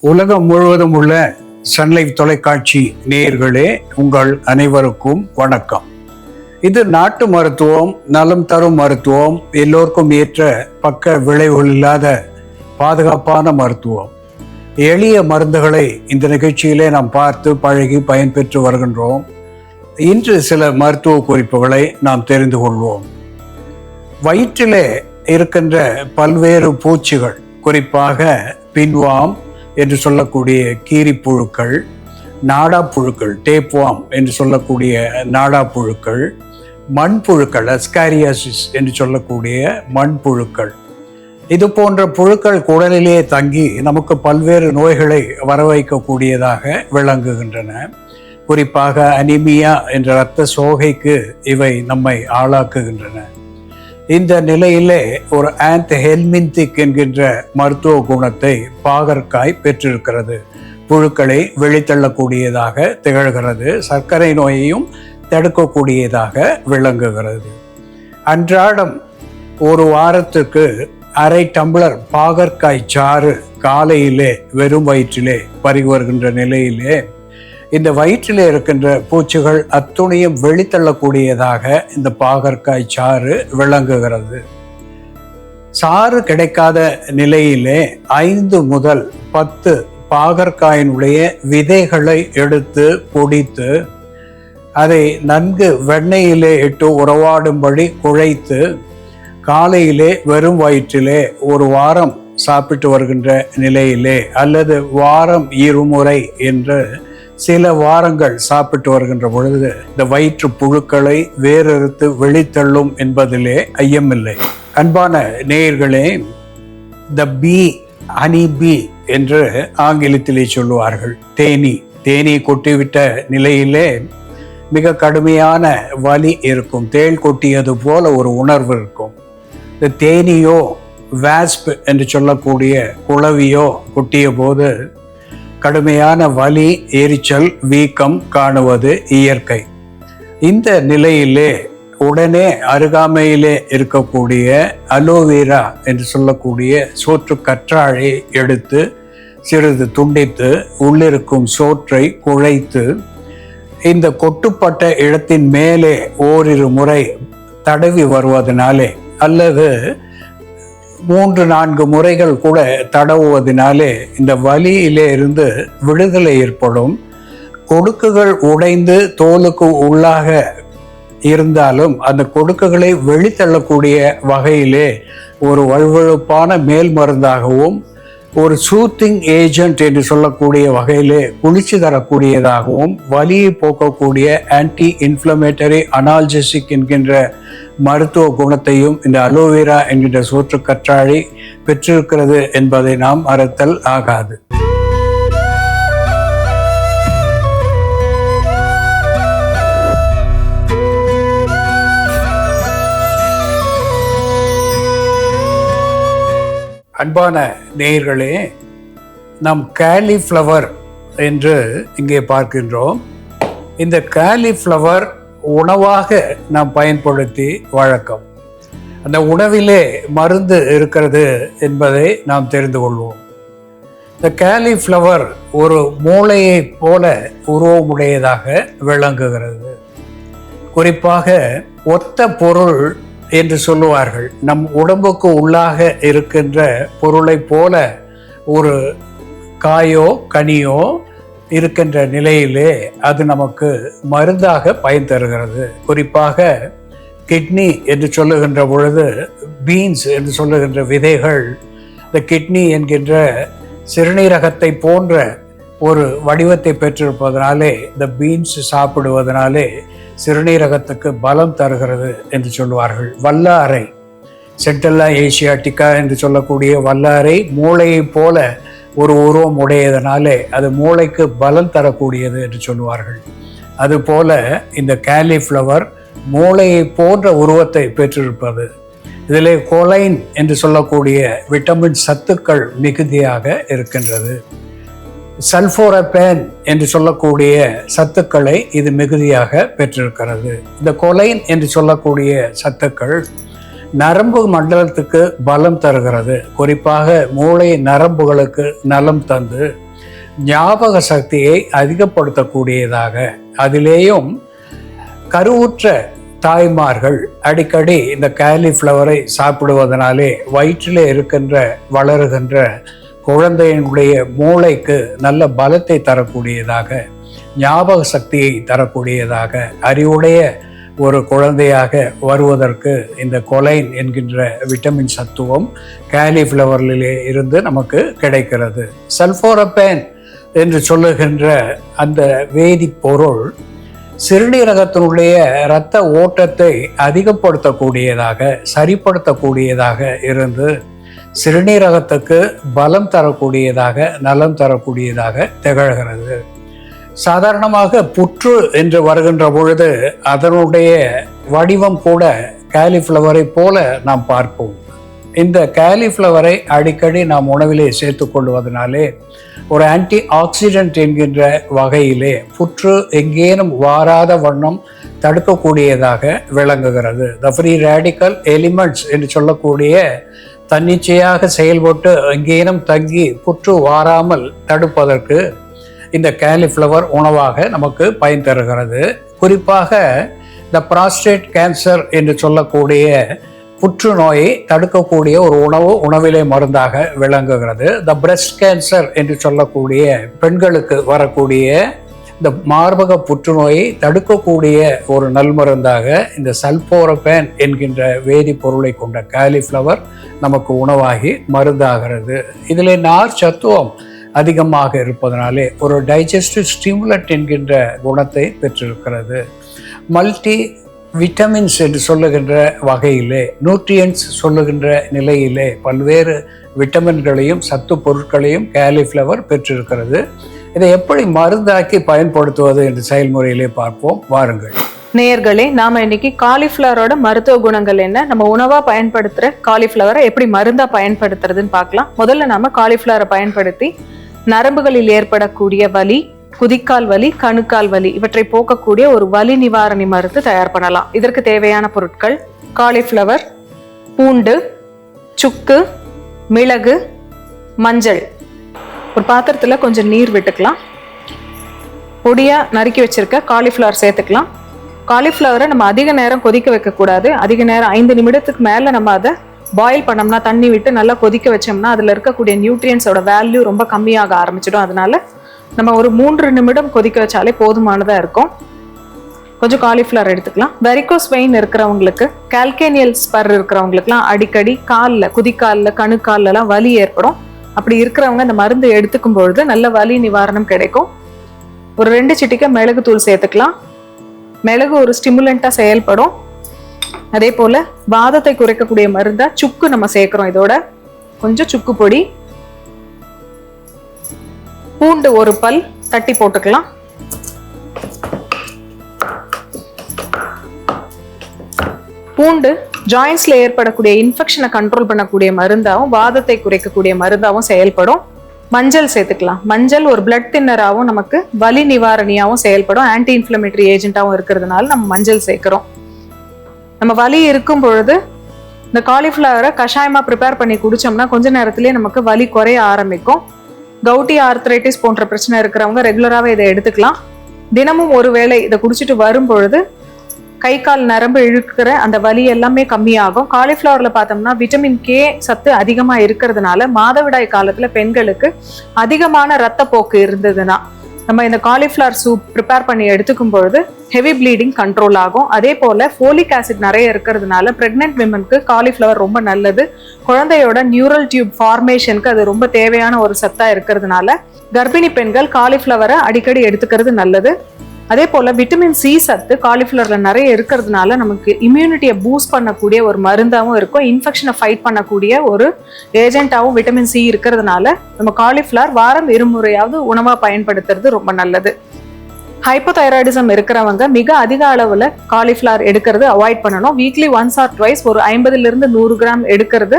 உலகம் முழுவதும் உள்ள சன்லைவ் தொலைக்காட்சி நேயர்களே உங்கள் அனைவருக்கும் வணக்கம். இது நாட்டு மருத்துவம் நலம் தரும் மருத்துவம் எல்லோருக்கும் ஏற்ற பக்க விளைவுகள் இல்லாத பாதுகாப்பான மருத்துவம். எளிய மருந்துகளை இந்த நிகழ்ச்சியிலே நாம் பார்த்து பழகி பயன்பெற்று வருகின்றோம். இன்று சில மருத்துவ குறிப்புகளை நாம் தெரிந்து கொள்வோம். வயிற்றிலே இருக்கின்ற பல்வேறு பூச்சிகள் குறிப்பாக பின்வாம் என்று சொல்லக்கூடிய கீரிப்புழுக்கள் நாடாப்புழுக்கள் டேப்வாம் என்று சொல்லக்கூடிய நாடாப்புழுக்கள் மண்புழுக்கள் அஸ்காரியாசிஸ் என்று சொல்லக்கூடிய மண்புழுக்கள். இது போன்ற புழுக்கள் குடலிலே தங்கி நமக்கு பல்வேறு நோய்களை வரவைக்கக்கூடியதாக விளங்குகின்றன. குறிப்பாக அனிமியா என்ற இரத்த சோகைக்கு இவை நம்மை ஆளாக்குகின்றன. இந்த நிலையிலே ஒரு ஆந்த் ஹெல்மின்திக் என்கின்ற மருத்துவ குணத்தை பாகற்காய் பெற்றிருக்கிறது. புழுக்களை வெளித்தள்ளக்கூடியதாக திகழ்கிறது. சர்க்கரை நோயையும் தடுக்கக்கூடியதாக விளங்குகிறது. அன்றாடம் ஒரு வாரத்துக்கு அரை டம்ளர் பாகற்காய் சாறு காலையிலே வெறும் வயிற்றிலே பருகி வருகின்ற நிலையிலே இந்த வயிற்றில் இருக்கின்ற பூச்சிகள் அத்துணையும் வெளித்தள்ளக்கூடியதாக இந்த பாகற்காய் சாறு விளங்குகிறது. சாறு கிடைக்காத நிலையிலே ஐந்து முதல் பத்து பாகற்காயினுடைய விதைகளை எடுத்து பொடித்து அதை நன்கு வெண்ணெயிலே இட்டு உறவாடும்படி குழைத்து காலையிலே வெறும் வயிற்றிலே ஒரு வாரம் சாப்பிட்டு வருகின்ற நிலையிலே அல்லது வாரம் இருமுறை என்று சில வாரங்கள் சாப்பிட்டு வருகின்ற பொழுது இந்த வயிற்று புழுக்களை வேறறுத்து வெளித்தள்ளும் என்பதிலே ஐயமில்லை. அன்பான நேயர்களே த பி ஹனி பி என்று ஆங்கிலத்திலே சொல்லுவார்கள். தேனி தேனி கொட்டிவிட்ட நிலையிலே மிக கடுமையான வலி இருக்கும். தேள் கொட்டியது போல ஒரு உணர்வு இருக்கும். இந்த தேனியோ வேஸ்ப் என்று சொல்லக்கூடிய குளவியோ கொட்டிய போது கடுமையான வலி எரிச்சல் வீக்கம் காணுவது இயற்கை. இந்த நிலையிலே உடனே அருகாமையிலே இருக்கக்கூடிய அலோவேரா என்று சொல்லக்கூடிய சோற்று கற்றாழை எடுத்து சிறிது துண்டித்து உள்ளிருக்கும் சோற்றை குழைத்து இந்த கொட்டுப்பட்ட இடத்தின் மேலே ஓரிரு முறை தடவி வருவதனாலே அல்லது மூன்று நான்கு முறைகள் கூட தடவுவதினாலே இந்த வலியிலே இருந்து விடுதலை ஏற்படும். கொடுக்குகள் உடைந்து தோலுக்கு உள்ளாக இருந்தாலும் அந்த கொடுக்குகளை வெளித்தள்ளக்கூடிய வகையிலே ஒரு வழுவழுப்பான மேல் மருந்தாகவும் ஒரு சூத்திங் ஏஜென்ட் என்று சொல்லக்கூடிய வகையிலே குளிர்ச்சி தரக்கூடியதாகவும் வலியை போக்கக்கூடிய ஆன்டி இன்ஃப்ளமேட்டரி அனால்ஜெசிக் என்கின்ற மருத்துவ குணத்தையும் இந்த அலோவேரா என்கின்ற சூற்று கற்றாழை பெற்றிருக்கிறது என்பதை நாம் மறத்தல் ஆகாது. அன்பான நேயர்களே நாம் காலிஃப்ளவர் என்று இங்கே பார்க்கின்றோம். இந்த காலிஃப்ளவர் உணவாக நாம் பயன்படுத்தி வழக்கம். அந்த உணவிலே மருந்து இருக்கிறது என்பதை நாம் தெரிந்து கொள்வோம். இந்த காலிஃப்ளவர் ஒரு மூளையை போல உருவமுடையதாக விளங்குகிறது. குறிப்பாக ஒத்த பொருள் என்று சொல்லுவார்கள். நம் உடம்புக்கு உள்ளாக இருக்கின்ற பொருளை போல ஒரு காயோ கனியோ இருக்கின்ற நிலையிலே அது நமக்கு மருந்தாக பயன் தருகிறது. குறிப்பாக கிட்னி என்று சொல்லுகின்ற பொழுது பீன்ஸ் என்று சொல்லுகின்ற விதைகள் இந்த கிட்னி என்கின்ற சிறுநீரகத்தை போன்ற ஒரு வடிவத்தை பெற்றிருப்பதனாலே இந்த பீன்ஸ் சாப்பிடுவதனாலே சிறுநீரகத்துக்கு பலம் தருகிறது என்று சொல்லுவார்கள். வல்லாரை சென்ட்ரல்லா ஏசியாட்டிக்கா என்று சொல்லக்கூடிய வல்லாரை மூளையைப் போல ஒரு உருவம் உடையதனாலே அது மூளைக்கு பலம் தரக்கூடியது என்று சொல்லுவார்கள். அதுபோல இந்த கேலிஃப்ளவர் மூளையை போன்ற உருவத்தை பெற்றிருப்பது. இதிலே கொலைன் என்று சொல்லக்கூடிய விட்டமின் சத்துக்கள் மிகுதியாக இருக்கின்றது. சல்போரபேன் என்று சொல்லக்கூடிய சத்துக்களை இது மிகுதியாக பெற்றிருக்கிறது. இந்த கொலைன் என்று சொல்லக்கூடிய சத்துக்கள் நரம்பு மண்டலத்துக்கு பலம் தருகிறது. குறிப்பாக மூளை நரம்புகளுக்கு நலம் தந்து ஞாபக சக்தியை அதிகப்படுத்தக்கூடியதாக. அதிலேயும் கருவுற்ற தாய்மார்கள் அடிக்கடி இந்த காலிஃப்ளவரை சாப்பிடுவதனாலே வயிற்றில் இருக்கின்ற வளருகின்ற குழந்தையினுடைய மூளைக்கு நல்ல பலத்தை தரக்கூடியதாக ஞாபக சக்தியை தரக்கூடியதாக அறிவுடைய ஒரு குழந்தையாக வருவதற்கு இந்த கொலைன் என்கின்ற விட்டமின் சத்துவம் காலிஃப்ளவரிலே இருந்து நமக்கு கிடைக்கிறது. சல்ஃபோரப்பேன் என்று சொல்லுகின்ற அந்த வேதிப்பொருள் சிறுநீரகத்தினுடைய இரத்த ஓட்டத்தை அதிகப்படுத்தக்கூடியதாக சரிப்படுத்தக்கூடியதாக இருந்து சிறுநீரகத்துக்கு பலம் தரக்கூடியதாக நலம் தரக்கூடியதாக திகழ்கிறது. சாதாரணமாக புற்று என்று வருகின்ற பொழுது அதனுடைய வடிவம் கூட காலிஃப்ளவரை போல நாம் பார்ப்போம். இந்த காலிஃப்ளவரை அடிக்கடி நாம் உணவிலே சேர்த்து கொள்வதனாலே ஒரு ஆன்டி ஆக்சிடென்ட் என்கின்ற வகையிலே புற்று எங்கேனும் வாராத வண்ணம் தடுக்கக்கூடியதாக விளங்குகிறது. த ஃப்ரீ ரேடிக்கல் எலிமெண்ட்ஸ் என்று சொல்லக்கூடிய தன்னிச்சையாக செயல்பட்டு எங்கேனும் தங்கி புற்று வாராமல் தடுப்பதற்கு இந்த காலிஃப்ளவர் உணவாக நமக்கு பயன் தருகிறது. குறிப்பாக இந்த ப்ராஸ்டேட் கேன்சர் என்று சொல்லக்கூடிய புற்றுநோயை தடுக்கக்கூடிய ஒரு உணவு உணவிலே மருந்தாக விளங்குகிறது. த பிரஸ்ட் கேன்சர் என்று சொல்லக்கூடிய பெண்களுக்கு வரக்கூடிய இந்த மார்பக புற்றுநோயை தடுக்கக்கூடிய ஒரு நல்மருந்தாக இந்த சல்போரபேன் என்கின்ற வேதிப்பொருளை கொண்ட காலிஃப்ளவர் நமக்கு உணவாகி மருந்தாகிறது. இதில் நார் சத்துவம் அதிகமாக இருப்பதனாலே ஒரு டைஜஸ்டிவ் ஸ்டிமுலட் என்கின்ற குணத்தை பெற்றிருக்கிறது. மல்டி விட்டமின்ஸ் என்று சொல்லுகின்ற வகையிலே நியூட்ரியன்ஸ் சொல்லுகின்ற நிலையிலே பல்வேறு விட்டமின்களையும் சத்து பொருட்களையும் காலிஃப்ளவர் பெற்றிருக்கிறது. இதை எப்படி மருந்தாக்கி பயன்படுத்துவது என்று செயல்முறையிலே பார்ப்போம். வாருங்கள். நேயர்களே நாம இன்னைக்கு காலிஃப்ளவரோட மருத்துவ குணங்கள் என்ன நம்ம உணவா பயன்படுத்துற காலிஃப்ளவரை எப்படி மருந்தா பயன்படுத்துறதுன்னு பார்க்கலாம். முதல்ல நாம காலிஃப்ளவரை பயன்படுத்தி நரம்புகளில் ஏற்படக்கூடிய வலி குதிக்கால் வலி கணுக்கால் வலி இவற்றை போக்கக்கூடிய ஒரு வலி நிவாரணி மருந்து தயார் பண்ணலாம். இதற்கு தேவையான பொருட்கள் காலிஃப்ளவர் பூண்டு சுக்கு மிளகு மஞ்சள். ஒரு பாத்திரத்தில் கொஞ்சம் நீர் விட்டுக்கலாம். பொடியாக நறுக்கி வச்சிருக்க காலிஃப்ளவர் சேர்த்துக்கலாம். காலிஃப்ளவரை நம்ம அதிக நேரம் கொதிக்க வைக்கக்கூடாது. அதிக நேரம் ஐந்து நிமிடத்துக்கு மேலே நம்ம அதை பாயில் பண்ணோம்னா தண்ணி விட்டு நல்லா கொதிக்க வச்சோம்னா அதில் இருக்கக்கூடிய நியூட்ரியன்ஸோட வேல்யூ ரொம்ப கம்மியாக ஆரம்பிச்சிடும். அதனால நம்ம ஒரு மூன்று நிமிடம் கொதிக்க வச்சாலே போதுமானதாக இருக்கும். கொஞ்சம் காலிஃப்ளவர் எடுத்துக்கலாம். வெரிகோஸ் வெயின் இருக்கிறவங்களுக்கு கால்கேனியல் ஸ்பர் இருக்கிறவங்களுக்குலாம் அடிக்கடி காலில் குதிக்காலில் கணுக்கால்லலாம் வலி ஏற்படும். அப்படி இருக்கிறவங்க இந்த மருந்து எடுத்துக்கும் பொழுது நல்ல வலி நிவாரணம் கிடைக்கும். ஒரு ரெண்டு சிட்டிக்க மிளகு தூள் சேர்த்துக்கலாம். மிளகு ஒரு ஸ்டிமுலண்ட்டாக செயல்படும். அதே போல் வாதத்தை குறைக்கக்கூடிய மருந்தாக சுக்கு நம்ம சேர்க்குறோம் இதோட. கொஞ்சம் சுக்கு பொடி. பூண்டு ஒரு பல் தட்டி போட்டுக்கலாம். பூண்டு ஜாயின்ஸ்ல ஏற்படக்கூடிய இன்ஃபெக்ஷனை கண்ட்ரோல் பண்ணக்கூடிய மருந்தாகவும் வாதத்தை குறைக்கக்கூடிய மருந்தாகவும் செயல்படும். மஞ்சள் சேர்த்துக்கலாம். மஞ்சள் ஒரு பிளட் தின்னராகவும் நமக்கு வலி நிவாரணியாகவும் செயல்படும். ஆன்டி இன்ஃப்ளமேட்டரி ஏஜென்ட்டாகவும் இருக்கிறதுனால நம்ம மஞ்சள் சேர்க்குறோம். நம்ம வலி இருக்கும் பொழுது இந்த காலிஃப்ளவரை கஷாயமாக ப்ரிப்பேர் பண்ணி குடித்தோம்னா கொஞ்ச நேரத்திலே நமக்கு வலி குறைய ஆரம்பிக்கும். கவுட்டி ஆர்த்ரைட்டிஸ் போன்ற பிரச்சனை இருக்கிறவங்க ரெகுலராகவே இதை எடுத்துக்கலாம். தினமும் ஒரு வேளை இதை குடிச்சிட்டு வரும் பொழுது கை கால் நரம்பு இழுக்கிற அந்த வலி எல்லாமே கம்மியாகும். காலிஃப்ளவரில் பார்த்தோம்னா விட்டமின் கே சத்து அதிகமாக இருக்கிறதுனால மாதவிடாய் காலத்தில் பெண்களுக்கு அதிகமான ரத்தப்போக்கு இருந்ததுன்னா நம்ம இந்த காலிஃப்ளவர் சூப் ப்ரிப்பேர் பண்ணி எடுத்துக்கும் பொழுது ஹெவி ப்ளீடிங் கண்ட்ரோல் ஆகும். அதே போல் ஃபோலிக் ஆசிட் நிறைய இருக்கிறதுனால ப்ரெக்னென்ட் விமனுக்கு காலிஃப்ளவர் ரொம்ப நல்லது. குழந்தையோட நியூரல் டியூப் ஃபார்மேஷனுக்கு அது ரொம்ப தேவையான ஒரு சத்தாக இருக்கிறதுனால கர்ப்பிணி பெண்கள் காலிஃப்ளவரை அடிக்கடி எடுத்துக்கிறது நல்லது. அதே போல் விட்டமின் சி சத்து காலிஃப்ளவரில் நிறைய இருக்கிறதுனால நமக்கு இம்யூனிட்டியை பூஸ்ட் பண்ணக்கூடிய ஒரு மருந்தாகவும் இருக்கும். இன்ஃபெக்ஷனை ஃபைட் பண்ணக்கூடிய ஒரு ஏஜென்ட்டாகவும் விட்டமின் சி இருக்கிறதுனால நம்ம காலிஃப்ளவர் வாரம் இருமுறையாவது உணவாக பயன்படுத்துறது ரொம்ப நல்லது. ஹைப்போதைராய்டிசம் இருக்கிறவங்க மிக அதிக அளவில் காலிஃப்ளவர் எடுக்கிறது அவாய்ட் பண்ணணும். வீக்லி ஒன்ஸ் ஆர் ட்வைஸ் ஒரு ஐம்பதுலேருந்து நூறு கிராம் எடுக்கிறது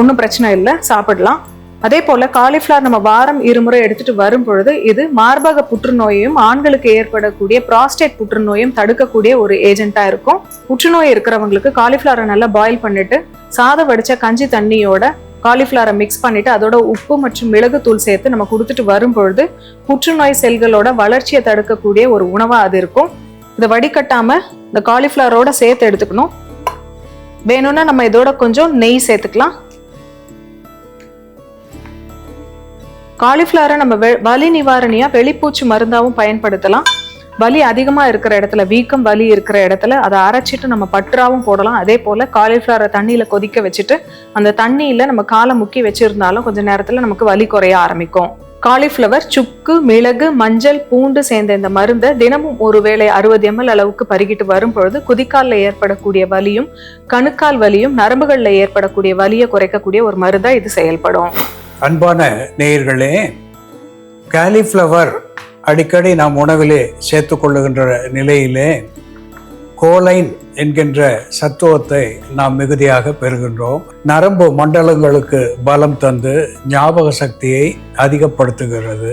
ஒன்றும் பிரச்சனை இல்லை. சாப்பிடலாம். அதே போல காலிஃப்ளவர் நம்ம வாரம் இருமுறை எடுத்துட்டு வரும் பொழுது இது மார்பக புற்றுநோயையும் ஆண்களுக்கு ஏற்படக்கூடிய ப்ராஸ்டேட் புற்றுநோயும் தடுக்கக்கூடிய ஒரு ஏஜென்ட்டா இருக்கும். புற்றுநோய் இருக்கிறவங்களுக்கு காலிஃப்ளவரை நல்லா பாயில் பண்ணிட்டு சாதம் வடிச்ச கஞ்சி தண்ணியோட காலிஃப்ளவரை மிக்ஸ் பண்ணிட்டு அதோட உப்பு மற்றும் மிளகுத்தூள் சேர்த்து நம்ம கொடுத்துட்டு வரும் பொழுது புற்றுநோய் செல்களோட வளர்ச்சியை தடுக்கக்கூடிய ஒரு உணவா அது இருக்கும். இதை வடிகட்டாம இந்த காலிஃப்ளவரோட சேர்த்து எடுத்துக்கணும். வேணும்னா நம்ம இதோட கொஞ்சம் நெய் சேர்த்துக்கலாம். காலிஃப்ளவரை நம்ம வெ- வலி நிவாரணியாக வெளிப்பூச்சி மருந்தாகவும் பயன்படுத்தலாம். வலி அதிகமாக இருக்கிற இடத்துல வீக்கம் வலி இருக்கிற இடத்துல அதை அரைச்சிட்டு நம்ம பற்றாவும் போடலாம். அதே போல் காலிஃப்ளவரை தண்ணியில் கொதிக்க வச்சுட்டு அந்த தண்ணியில் நம்ம காலை முக்கி வச்சுருந்தாலும் கொஞ்சம் நேரத்தில் நமக்கு வலி குறைய ஆரம்பிக்கும். காலிஃப்ளவர் சுக்கு மிளகு மஞ்சள் பூண்டு சேர்ந்த இந்த மருந்தை தினமும் ஒரு வேளை அறுபது எம்எல் அளவுக்கு பருகிட்டு வரும் பொழுது குதிக்காலில் ஏற்படக்கூடிய வலியும் கணுக்கால் வலியும் நரம்புகளில் ஏற்படக்கூடிய வலியை குறைக்கக்கூடிய ஒரு மருந்தாக இது செயல்படும். அன்பான நேயர்களே காலிஃப்ளவர் அடிக்கடி நாம் உணவிலே சேர்த்துக்கொள்ளுகின்ற நிலையிலே கோலைன் என்கின்ற சத்துவத்தை நாம் மிகுதியாக பெறுகின்றோம். நரம்பு மண்டலங்களுக்கு பலம் தந்து ஞாபக சக்தியை அதிகப்படுத்துகிறது.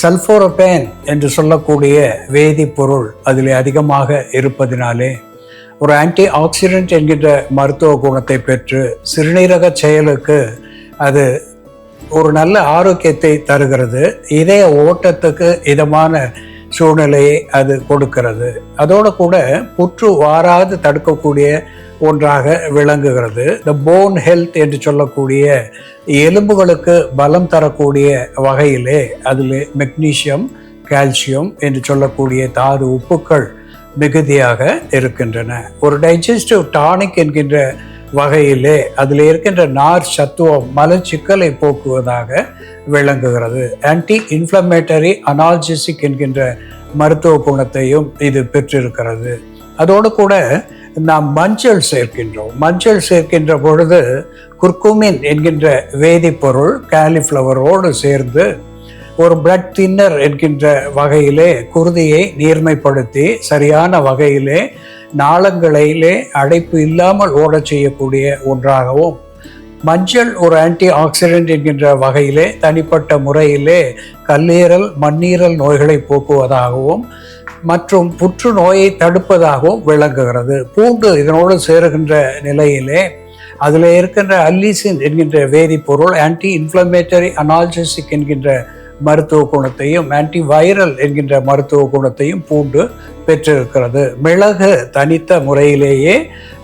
சல்ஃபோரோபேன் என்று சொல்லக்கூடிய வேதிப்பொருள் அதில் அதிகமாக இருப்பதினாலே ஒரு ஆன்டி ஆக்சிடென்ட் என்கின்ற மருத்துவ குணத்தை பெற்று சிறுநீரக செயலுக்கு அது ஒரு நல்ல ஆரோக்கியத்தை தருகிறது. இதய ஓட்டத்துக்கு இதமான சூழ்நிலையை அது கொடுக்கிறது. அதோடு கூட புற்று வாராது தடுக்கக்கூடிய ஒன்றாக விளங்குகிறது. இந்த போன் ஹெல்த் என்று சொல்லக்கூடிய எலும்புகளுக்கு பலம் தரக்கூடிய வகையிலே அதில் மெக்னீசியம் கால்சியம் என்று சொல்லக்கூடிய தாது உப்புக்கள் மிகுதியாக இருக்கின்றன. ஒரு டைஜஸ்டிவ் டானிக் என்கின்ற வகையிலே அதில் இருக்கின்ற நார் சத்துவம் மலச்சிக்கலை போக்குவதாக விளங்குகிறது. ஆன்டி இன்ஃப்ளமேட்டரி அனால்ஜிசிக் என்கின்ற மருத்துவ குணத்தையும் இது பெற்றிருக்கிறது. அதோடு கூட நாம் மஞ்சள் சேர்க்கின்றோம். மஞ்சள் சேர்க்கின்ற பொழுது குர்குமின் என்கின்ற வேதிப்பொருள் காலிஃப்ளவரோடு சேர்ந்து ஒரு பிளட் தின்னர் என்கின்ற வகையிலே குருதியை நீர்மைப்படுத்தி சரியான வகையிலே நாளங்களிலே அடைப்பு இல்லாமல் ஓடச் செய்யக்கூடிய ஒன்றாகவும் மஞ்சள் ஒரு ஆன்டி ஆக்சிடென்ட் என்கின்ற வகையிலே தனிப்பட்ட முறையிலே கல்லீரல் மண்ணீரல் நோய்களை போக்குவதாகவும் மற்றும் புற்றுநோயை தடுப்பதாகவும் விளங்குகிறது. பூண்டு இதனோடு சேருகின்ற நிலையிலே அதில் இருக்கின்ற அல்லிசின் என்கின்ற வேதிப்பொருள் ஆன்டி இன்ஃப்ளமேட்டரி அனால்ஜெசிக் என்கின்ற மருத்துவ குணத்தையும் ஆன்டி வைரல் என்கின்ற மருத்துவ குணத்தையும் பூண்டு பெற்றிருக்கிறது. மிளகு தனித்த முறையிலேயே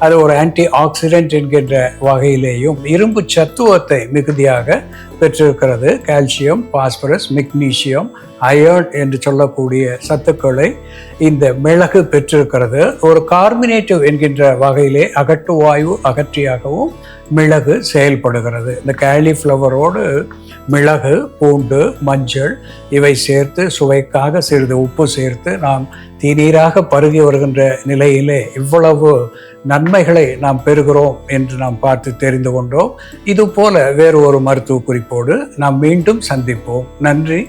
அது ஒரு ஆன்டி ஆக்சிடென்ட் என்கின்ற வகையிலேயும் இரும்பு சத்துவத்தை மிகுதியாக பெற்றிருக்கிறது. கால்சியம் பாஸ்பரஸ் மெக்னீசியம் அயர்ன் என்று சொல்லக்கூடிய சத்துக்களை இந்த மிளகு பெற்றிருக்கிறது. ஒரு கார்மினேட்டிவ் என்கின்ற வகையிலே அகட்டு வாயு அகற்றியாகவும் மிளகு செயல்படுகிறது. இந்த காலிஃப்ளவரோடு மிளகு பூண்டு மஞ்சள் இவை சேர்த்து சுவைக்காக சிறிது உப்பு சேர்த்து நாம் தீநீராக பருகி வருகின்ற நிலையிலே இவ்வளவு நன்மைகளை நாம் பெறுகிறோம் என்று நாம் பார்த்து தெரிந்து கொண்டோம். இது போல வேறு ஒரு மருத்துவ குறிப்போடு நாம் மீண்டும் சந்திப்போம். நன்றி.